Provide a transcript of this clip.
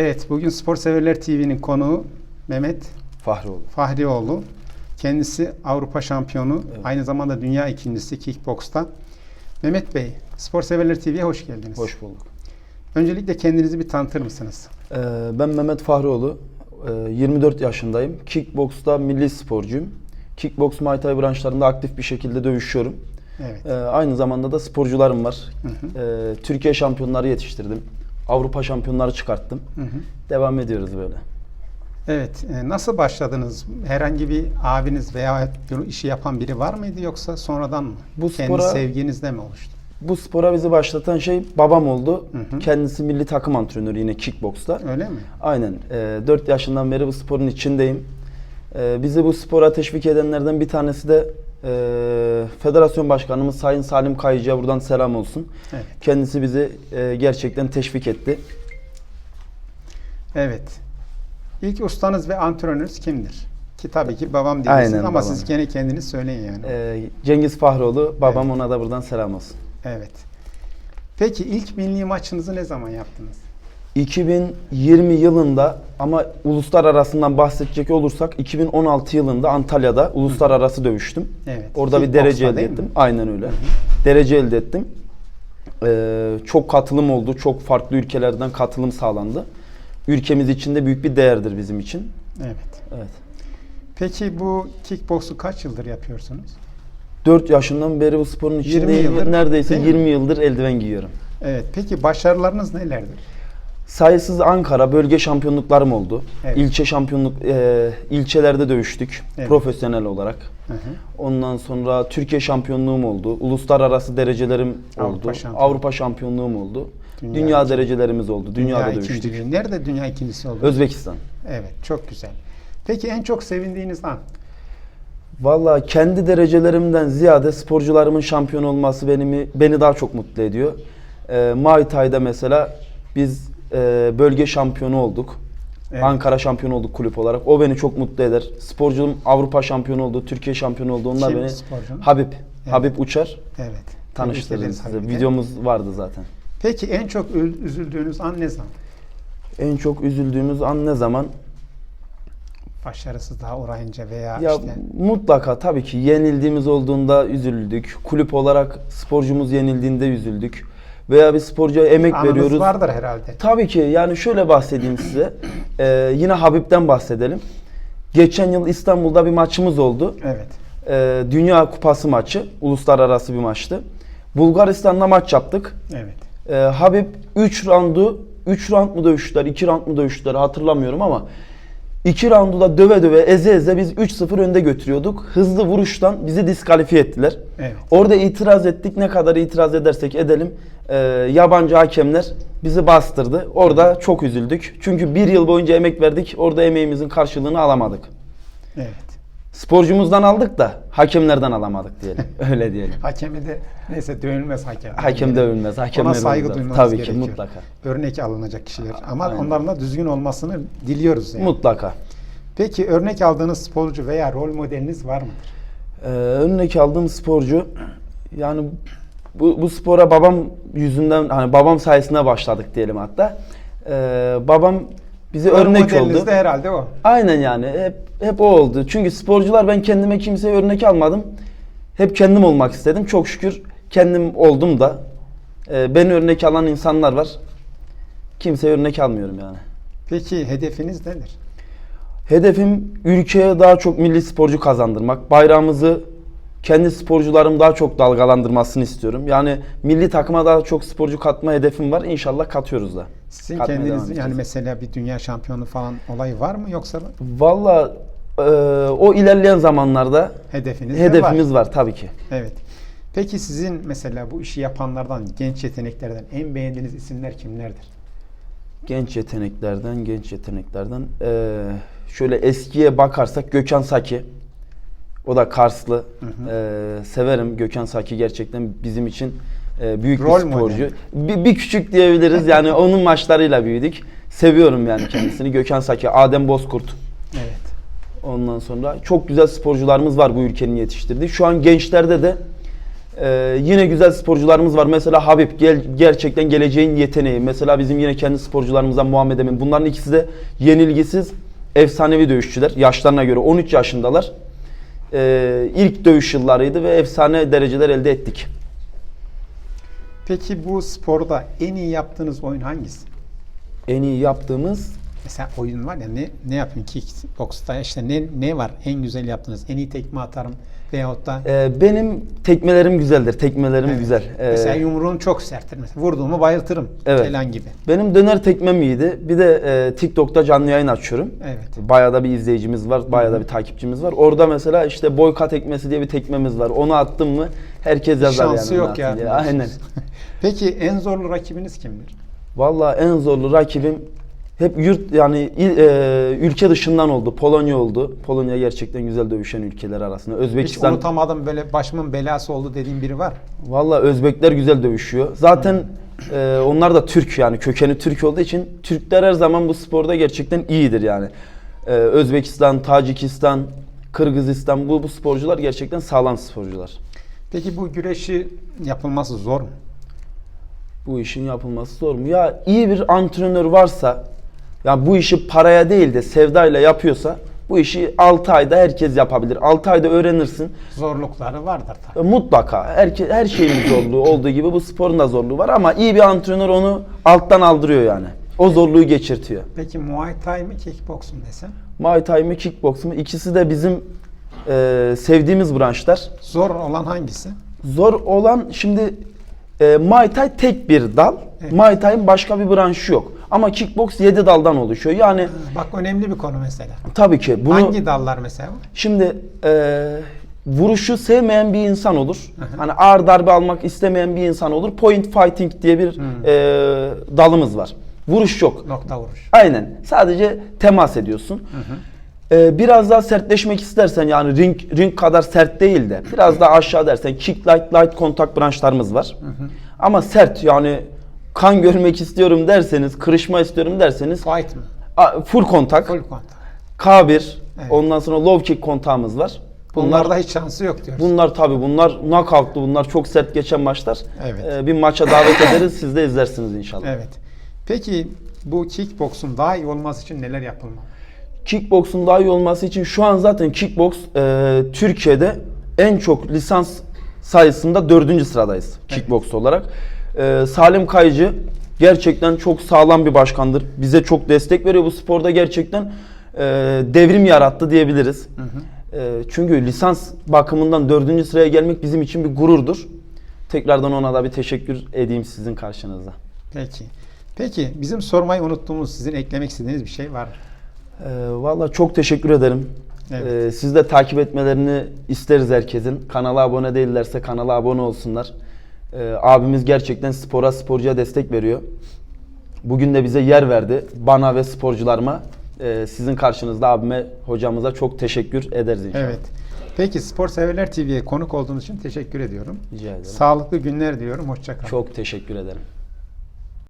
Evet, bugün Spor Severler TV'nin konuğu Mehmet Fahrioğlu. Fahrioğlu. Kendisi Avrupa şampiyonu, aynı zamanda dünya ikincisi kickboksta. Mehmet Bey, Spor Severler TV'ye hoş geldiniz. Hoş bulduk. Öncelikle kendinizi bir tanıtır mısınız? Ee, ben Mehmet Fahrioğlu. Ee, 24 yaşındayım. Kickbox'ta milli sporcuyum. Kickbox, Muay Thai branşlarında aktif bir şekilde dövüşüyorum. Evet. Ee, aynı zamanda da sporcularım var. Hı hı. Ee, Türkiye şampiyonları yetiştirdim. Avrupa şampiyonları çıkarttım. Hı hı. Devam ediyoruz böyle. Evet, e, nasıl başladınız? Herhangi bir abiniz veya işi yapan biri var mıydı yoksa sonradan mı? Bu Kendi spora- sevginizle mi oluştu? Bu spora bizi başlatan şey babam oldu. Hı hı. Kendisi milli takım antrenörü yine kickboxta. Öyle mi? Aynen. E, 4 yaşından beri bu sporun içindeyim. E, bizi bu spora teşvik edenlerden bir tanesi de e, Federasyon Başkanımız Sayın Salim Kayıcı'ya buradan selam olsun. Evet. Kendisi bizi e, gerçekten teşvik etti. Evet. İlk ustanız ve antrenörünüz kimdir? Ki tabii ki babam Aynen, ama babam. siz gene kendiniz söyleyin yani. E, Cengiz Fahroğlu, babam Evet. ona da buradan selam olsun. Evet. Peki ilk milli maçınızı ne zaman yaptınız? 2020 yılında ama uluslararasından bahsedecek olursak 2016 yılında Antalya'da uluslararası dövüştüm. Evet. Orada bir derece elde mi? ettim. Aynen öyle. Derece elde ettim. Ee, çok katılım oldu. Çok farklı ülkelerden katılım sağlandı. Ülkemiz için de büyük bir değerdir bizim için. Evet. Evet. Peki bu kickboksu kaç yıldır yapıyorsunuz? 4 yaşından beri bu sporun 20 içindeyim. yıldır, Neredeyse değil mi? 20 yıldır eldiven giyiyorum. Evet. Peki başarılarınız nelerdir? Sayısız Ankara bölge şampiyonluklarım oldu. Evet. İlçe şampiyonluk e, ilçelerde dövüştük Evet. profesyonel olarak. Hı hı. Ondan sonra Türkiye şampiyonluğum oldu. Uluslararası derecelerim Avrupa oldu. şampiyonu. Avrupa şampiyonluğum oldu. Dünya Dünya, ikinci- derecelerimiz oldu. Dünyada Dünya dövüştük. ikinciliği. Nerede dünya ikincisi oldu? Özbekistan. Evet. Çok güzel. Peki en çok sevindiğiniz an? Vallahi kendi derecelerimden ziyade sporcularımın şampiyon olması beni beni daha çok mutlu ediyor. Ee, Muay Thai'da mesela biz e, bölge şampiyonu olduk. Evet. Ankara şampiyonu olduk kulüp olarak. O beni çok mutlu eder. Sporcum Avrupa şampiyonu oldu, Türkiye şampiyonu oldu. Onlar Kim beni sporcun? Habib, Habib Uçar Evet. tanıştırdım size. Videomuz vardı zaten. Peki en çok üzüldüğünüz an ne zaman? En çok üzüldüğümüz an ne zaman? Başarısızlığa uğrayınca veya Ya işte mutlaka tabii ki yenildiğimiz olduğunda üzüldük. Kulüp olarak sporcumuz yenildiğinde üzüldük. Veya bir sporcuya emek anınız veriyoruz. vardır herhalde. Tabii ki yani şöyle bahsedeyim size. Ee, yine Habib'den bahsedelim. Geçen yıl İstanbul'da bir maçımız oldu. Evet. Ee, Dünya Kupası maçı. Uluslararası bir maçtı. Bulgaristan'la maç yaptık. Evet. Ee, Habib 3 roundu 3 round mu dövüştüler, 2 round mu dövüştüler hatırlamıyorum ama 2 roundu da döve döve eze eze biz 3-0 önde götürüyorduk. Hızlı vuruştan bizi diskalifiye ettiler. Evet. Orada itiraz ettik. Ne kadar itiraz edersek edelim e, yabancı hakemler bizi bastırdı. Orada çok üzüldük. Çünkü bir yıl boyunca emek verdik. Orada emeğimizin karşılığını alamadık. Evet. Sporcumuzdan aldık da hakemlerden alamadık diyelim. Öyle diyelim. Hakemi de neyse dövülmez hakem. Hakem de övülmez. Hakemler Ona saygı duymamız Tabii gerekiyor. ki mutlaka. Örnek alınacak kişiler. Ama Aynen. onların da düzgün olmasını diliyoruz yani. Mutlaka. Peki örnek aldığınız sporcu veya rol modeliniz var mıdır? Ee, örnek aldığım sporcu yani bu, bu spora babam yüzünden hani babam sayesinde başladık diyelim hatta. Ee, babam bize Rol örnek oldu. de herhalde o. Aynen yani hep hep o oldu. Çünkü sporcular ben kendime kimseye örnek almadım. Hep kendim olmak istedim. Çok şükür kendim oldum da. Ee, beni örnek alan insanlar var. Kimseye örnek almıyorum yani. Peki hedefiniz nedir? Hedefim ülkeye daha çok milli sporcu kazandırmak. Bayrağımızı kendi sporcularım daha çok dalgalandırmasını istiyorum. Yani milli takıma daha çok sporcu katma hedefim var. İnşallah katıyoruz da. Sizin Katmaya devam kendiniz edeceğiz. yani mesela bir dünya şampiyonu falan olayı var mı yoksa Valla e, o ilerleyen zamanlarda hedefiniz de hedefimiz var? var tabii ki. Evet. Peki sizin mesela bu işi yapanlardan, genç yeteneklerden en beğendiğiniz isimler kimlerdir? Genç yeteneklerden, genç yeteneklerden. Ee, şöyle eskiye bakarsak Gökhan Saki. O da Karslı. Ee, severim Gökhan Saki gerçekten bizim için e, büyük Rol bir sporcu. Bir, bir küçük diyebiliriz. Yani onun maçlarıyla büyüdük. Seviyorum yani kendisini. Gökhan Saki, Adem Bozkurt. Evet. Ondan sonra çok güzel sporcularımız var bu ülkenin yetiştirdiği. Şu an gençlerde de Ee, yine güzel sporcularımız var. Mesela Habib gel, gerçekten geleceğin yeteneği. Mesela bizim yine kendi sporcularımızdan Muhammed Emin. Bunların ikisi de yenilgisiz efsanevi dövüşçüler. Yaşlarına göre 13 yaşındalar. Ee, ilk dövüş yıllarıydı ve efsane dereceler elde ettik. Peki bu sporda en iyi yaptığınız oyun hangisi? En iyi yaptığımız Mesela oyun var ya ne ne yapayım kickboksta işte ne ne var en güzel yaptığınız en iyi tekme atarım veyahut da e, benim tekmelerim güzeldir. Tekmelerim Evet. güzel. Ee, Mesela yumruğun çok serttir mesela. Vurduğumu bayıltırım Evet. falan gibi. benim döner tekmem iyiydi. Bir de e, TikTok'ta canlı yayın açıyorum. Evet. Bayağı da bir izleyicimiz var, bayağı da bir takipçimiz var. Orada mesela işte boyka tekmesi diye bir tekmemiz var. Onu attım mı herkes yazar Şansı yani. yok onu ya. attın diye. Aynen. Peki en zorlu rakibiniz kimdir? Vallahi en zorlu rakibim hep yurt yani il- e, ülke dışından oldu. Polonya oldu. Polonya gerçekten güzel dövüşen ülkeler arasında. Hiç Özbekistan unutamadım böyle başımın belası oldu dediğim biri var. Vallahi Özbekler güzel dövüşüyor. Zaten e, onlar da Türk yani kökeni Türk olduğu için Türkler her zaman bu sporda gerçekten iyidir yani. E, Özbekistan, Tacikistan, Kırgızistan bu bu sporcular gerçekten sağlam sporcular. Peki bu güreşi yapılması zor mu? Bu işin yapılması zor mu? Ya iyi bir antrenör varsa ya bu işi paraya değil de sevdayla yapıyorsa bu işi 6 ayda herkes yapabilir. 6 ayda öğrenirsin. Zorlukları vardır tabii. E, Mutlaka her, her şeyin zorluğu olduğu gibi bu sporun da zorluğu var ama iyi bir antrenör onu alttan aldırıyor yani. O zorluğu geçirtiyor. Peki Muay Thai mi kickbox mu desem? Muay Thai mi kickbox mu ikisi de bizim e, sevdiğimiz branşlar. Zor olan hangisi? Zor olan şimdi e, Muay Thai tek bir dal. Evet. Muay Thai'nin başka bir branşı yok. Ama kickbox 7 daldan oluşuyor. Yani Bak önemli bir konu mesela. tabii ki bunu Hangi dallar mesela? şimdi e, vuruşu sevmeyen bir insan olur. Hı hı. Hani ağır darbe almak istemeyen bir insan olur. Point fighting diye bir e, dalımız var. Vuruş yok. Nokta vuruş. Aynen. Sadece temas ediyorsun. Ee, biraz daha sertleşmek istersen yani ring ring kadar sert değil de biraz daha aşağı dersen kick light light kontak branşlarımız var. Ama sert yani kan görmek istiyorum derseniz, kırışma istiyorum derseniz Fight mı? a- full kontak, Full contact. K1, Evet. ondan sonra low kick kontağımız var. Bunlar Bunlarda hiç şansı yok diyoruz. bunlar tabi bunlar knockout'lu bunlar çok sert geçen maçlar. Evet. Ee, bir maça davet ederiz siz de izlersiniz inşallah. Evet. Peki bu kickboksun daha iyi olması için neler yapılmalı? Kickbox'un daha iyi olması için şu an zaten kickbox e, Türkiye'de en çok lisans sayısında dördüncü sıradayız kickbox olarak. E, Salim Kayıcı gerçekten çok sağlam bir başkandır. Bize çok destek veriyor bu sporda gerçekten e, devrim yarattı diyebiliriz. E, çünkü lisans bakımından dördüncü sıraya gelmek bizim için bir gururdur. Tekrardan ona da bir teşekkür edeyim sizin karşınızda. Peki. Peki bizim sormayı unuttuğumuz sizin eklemek istediğiniz bir şey var mı? Ee, Valla çok teşekkür ederim. Evet. Ee, siz de takip etmelerini isteriz herkesin. Kanala abone değillerse kanala abone olsunlar. Ee, abimiz gerçekten spora, sporcuya destek veriyor. Bugün de bize yer verdi. Bana ve sporcularıma. Ee, sizin karşınızda abime, hocamıza çok teşekkür ederiz inşallah. Evet. Peki Spor Severler TV'ye konuk olduğunuz için teşekkür ediyorum. Rica ederim. Sağlıklı günler diyorum. Hoşça kalın. Çok teşekkür ederim.